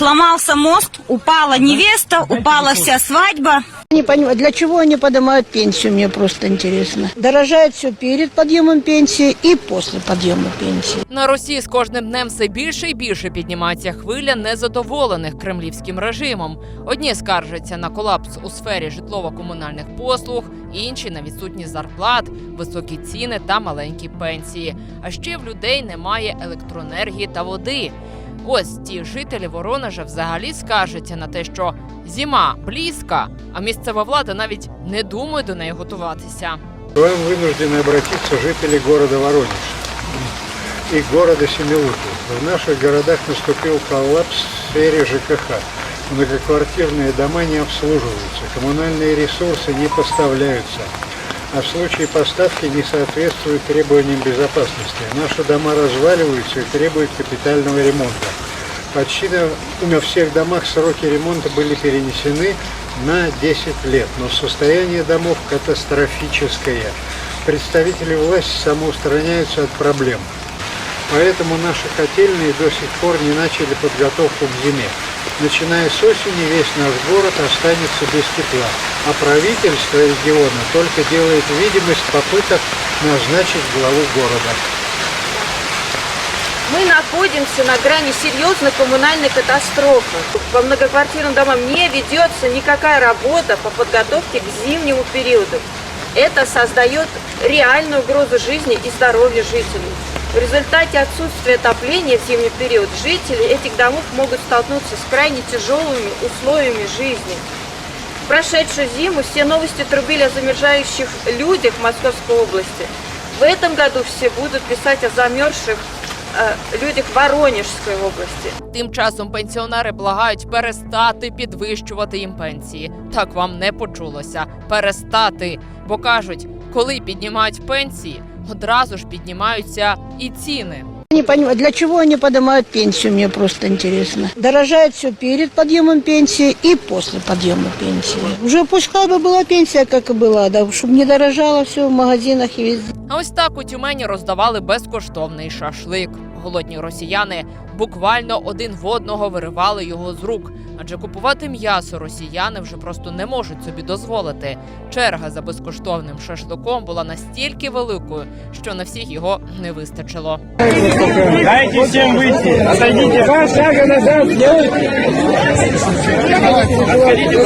сломался мост, упала невеста, упала вся свадьба. Не понимаю, для чего они поднимают пенсию, мне просто интересно. Дорожает все перед подъемом пенсии и после подъему пенсії. На Росії з кожним днем все більше і більше піднімається хвиля незадоволених кремлівським режимом. Одні скаржаться на колапс у сфері житлово-комунальних послуг, інші на відсутність зарплат, високі ціни та маленькі пенсії. А ще в людей немає електроенергії та води. Ось ті жителі Воронежа взагалі скаржаться на те, що зима близька, а місцева влада навіть не думає до неї готуватися. Вам вынуждены обратиться жители города Воронеж и города Семилуки. В наших городах наступив колапс в сфере ЖКХ. Многоквартирні дома не обслуживаются, комунальні ресурси не поставляються. а в случае поставки не соответствуют требованиям безопасности. Наши дома разваливаются и требуют капитального ремонта. Почти на всех домах сроки ремонта были перенесены на 10 лет, но состояние домов катастрофическое. Представители власти самоустраняются от проблем. Поэтому наши котельные до сих пор не начали подготовку к зиме. Начиная с осени весь наш город останется без тепла, а правительство региона только делает видимость попыток назначить главу города. Мы находимся на грани серьезной коммунальной катастрофы. По многоквартирным домам не ведется никакая работа по подготовке к зимнему периоду. Это создает реальную угрозу жизни и здоровью жителей. В результате отсутствия отопления в зимний период жители этих домов могут столкнуться с крайне тяжелыми условиями жизни. В прошедшую зиму все новости трубили о замерзающих людях Московской области. В этом году все будут писать о замерзших э, Людях Воронежської області тим часом пенсіонери благають перестати підвищувати їм пенсії. Так вам не почулося перестати, бо кажуть, коли піднімають пенсії, одразу ж піднімаються і ціни. Не понимаю, для чого они поднимают пенсію. мне просто интересно. Дорожает все перед подъемом пенсии и после подъема пенсии. Уже пускай би була пенсія, как и была, да, чтобы не дорожало все в магазинах и везде. А ось так у Тюмені роздавали безкоштовний шашлик. Голодні росіяни буквально один в одного виривали його з рук, адже купувати м'ясо росіяни вже просто не можуть собі дозволити. Черга за безкоштовним шашликом була настільки великою, що на всіх його не вистачило. Дайте всім вийти, Отойдіть. Два шага назад. Отойдіть.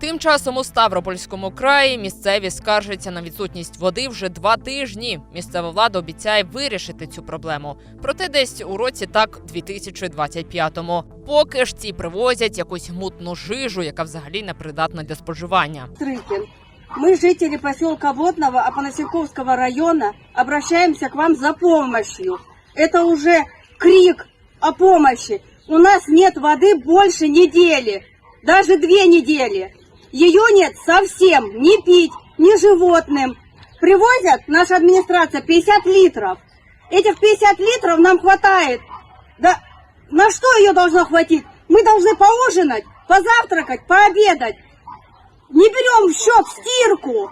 Тим часом у Ставропольському краї місцеві скаржаться на відсутність води вже два тижні. Місцева влада обіцяє вирішити цю проблему. Проте десь у році так 2025-му. Поки ж ці привозять якусь мутну жижу, яка взагалі не придатна для споживання. Трикін Мы, жители поселка Водного Апанасенковского района, обращаемся к вам за помощью. Это уже крик о помощи. У нас нет воды больше недели, даже две недели. Ее нет совсем, ни пить, ни животным. Привозят наша администрация 50 литров. Этих 50 литров нам хватает. Да на что ее должно хватить? Мы должны поужинать, позавтракать, пообедать не берем в счет стирку,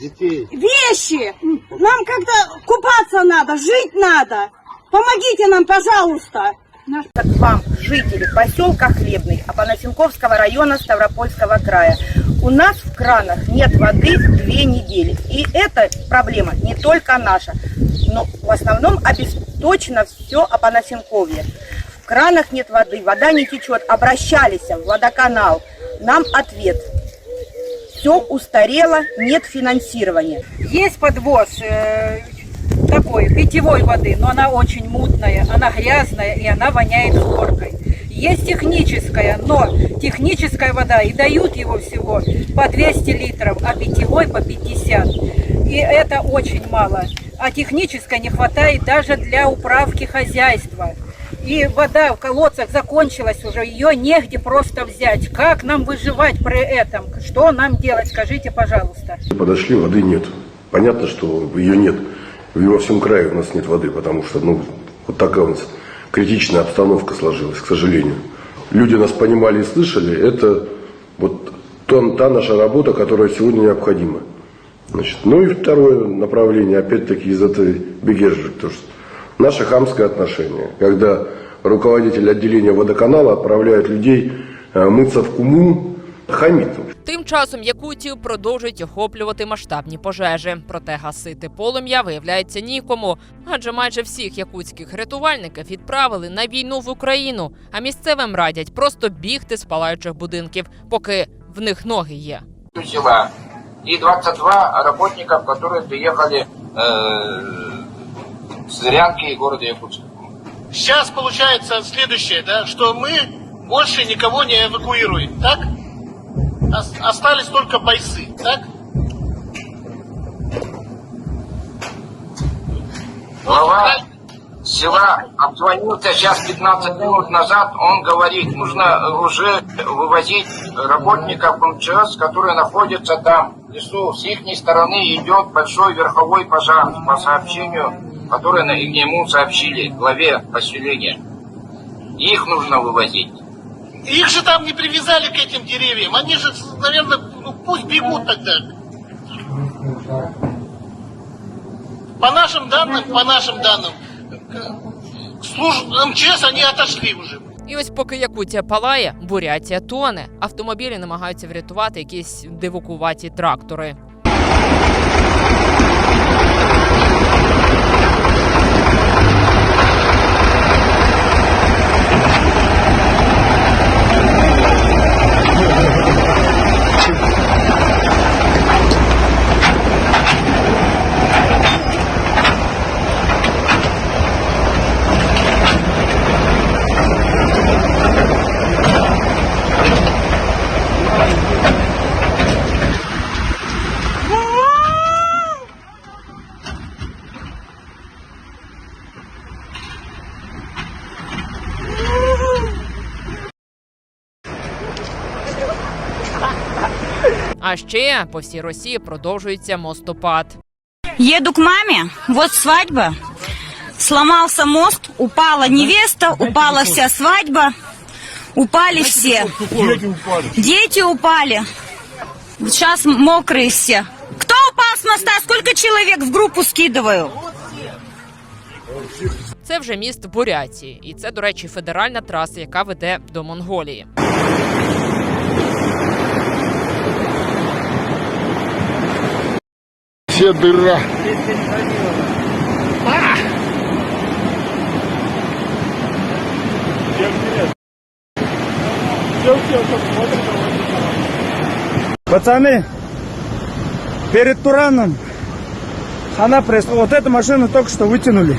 Детей. вещи. Нам как-то купаться надо, жить надо. Помогите нам, пожалуйста. К вам, жители поселка Хлебный Апанасенковского района Ставропольского края. У нас в кранах нет воды две недели. И эта проблема не только наша, но в основном обесточено все Апанасенковье. В кранах нет воды, вода не течет. Обращались в водоканал. Нам ответ – все устарело, нет финансирования. Есть подвоз э, такой, питьевой воды, но она очень мутная, она грязная и она воняет хлоркой. Есть техническая, но техническая вода, и дают его всего по 200 литров, а питьевой по 50. И это очень мало. А технической не хватает даже для управки хозяйства и вода в колодцах закончилась уже, ее негде просто взять. Как нам выживать при этом? Что нам делать? Скажите, пожалуйста. Подошли, воды нет. Понятно, что ее нет. Во всем крае у нас нет воды, потому что, ну, вот такая у нас критичная обстановка сложилась, к сожалению. Люди нас понимали и слышали. Это вот та, та наша работа, которая сегодня необходима. Значит, ну и второе направление, опять-таки, из этой бегежи, то что Наше хамское отношение, когда руководитель отделения водоканала отправляет людей э, мыться в куму, хамит. Тим часом якутів продовжують охоплювати масштабні пожежі. Проте гасити полум'я виявляється нікому, адже майже всіх якутських рятувальників відправили на війну в Україну, а місцевим радять просто бігти з палаючих будинків, поки в них ноги є. Села і 22 працівників, які доїхали. Е Сызрянки и города Якутска. Сейчас получается следующее, да, что мы больше никого не эвакуируем, так? Остались только бойцы, так? Глава села обзвонился сейчас 15 минут назад. Он говорит, нужно уже вывозить работников МЧС, которые находятся там, в лесу. С их стороны идет большой верховой пожар, по сообщению которые на ему сообщили, главе поселения. Их нужно вывозить. Их же там не привязали к этим деревьям. Они же, наверное, ну пусть бегут тогда. По нашим данным, по нашим данным, служб МЧС они отошли уже. І ось, поки Якутія палає, бурятія тоне. Автомобілі намагаються врятувати якісь дивокуваті трактори. А ще по всій Росії продовжується мостопад. Еду к мамі, вот свадьба. Сламався мост, упала невеста, упала вся свадьба, упали всі. Діти упали. Зараз мокрые все. Хто упав з моста? Сколько чоловік в групу скидываю? Це вже міст Бурятії, і це, до речі, федеральна траса, яка веде до Монголії. вообще дыра. Пацаны, перед Тураном она пришла. Вот эту машину только что вытянули.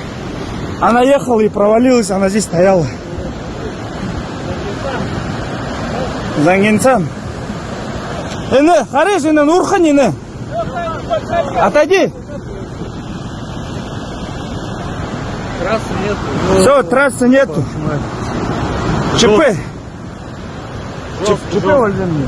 Она ехала и провалилась, она здесь стояла. Зангенсан. Эне, хареш, эне, ну, нурхан, эне. Отойди! Трассы нету. Все, трассы нету. ЧП. ЧП, Владимир.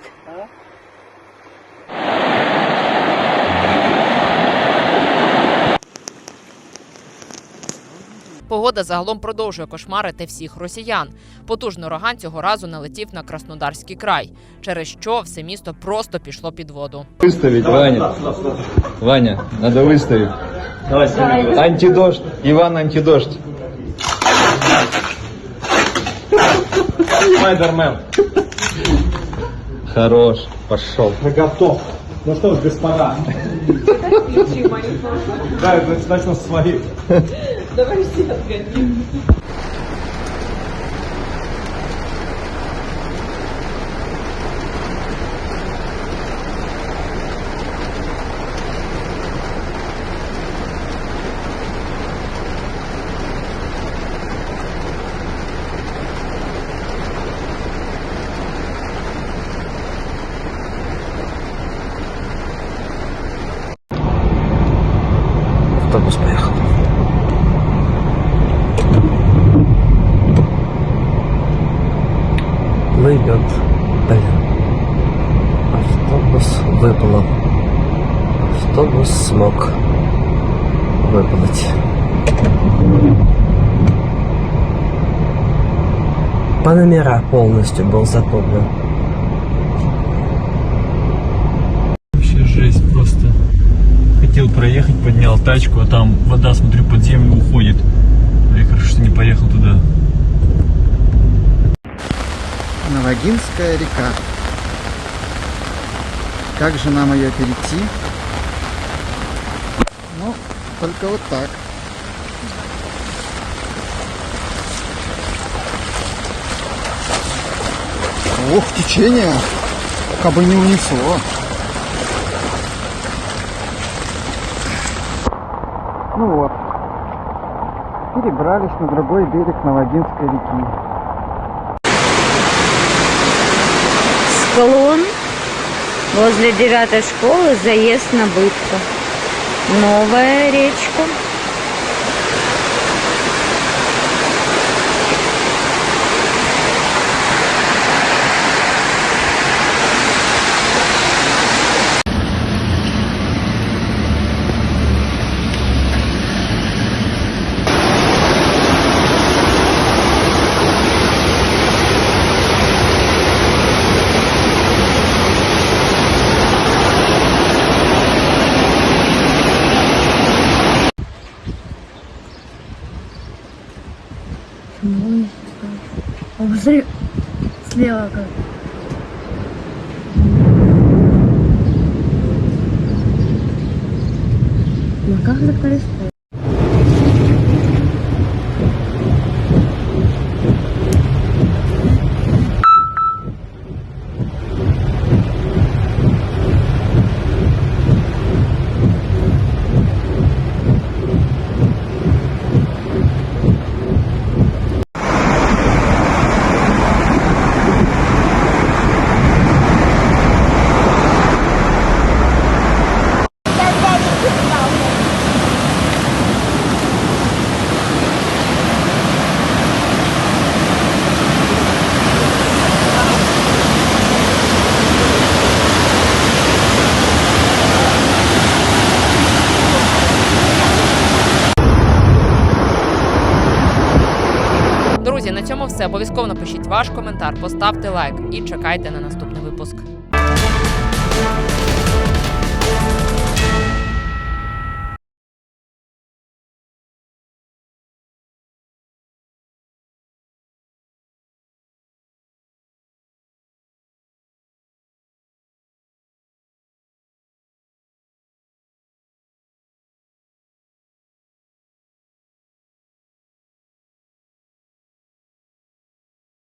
Негода загалом продовжує кошмарити всіх росіян. Потужний ураган цього разу налетів на Краснодарський край, через що все місто просто пішло під воду. Виставіть Ваня, Ваня, треба виставити. Антидождь, Іван антидождь. Спайдермен. Хорош, пошел. готов. Ну что ж, господа. Да, начну с своих. Давай все отгоним. автобус поехал. Ну Блин. Автобус выпало, Автобус смог выплыть. номера полностью был затоплен. проехать, поднял тачку, а там вода, смотрю, под землю уходит. А я хорошо, что не поехал туда. Новогинская река. Как же нам ее перейти? Ну, только вот так. Ох, течение! Как бы не унесло. Ну вот, перебрались на другой берег Новодинской реки. Склон возле девятой школы заезд на бытку. Новая речка. слева как обов'язково напишіть ваш коментар, поставте лайк і чекайте на наступний випуск.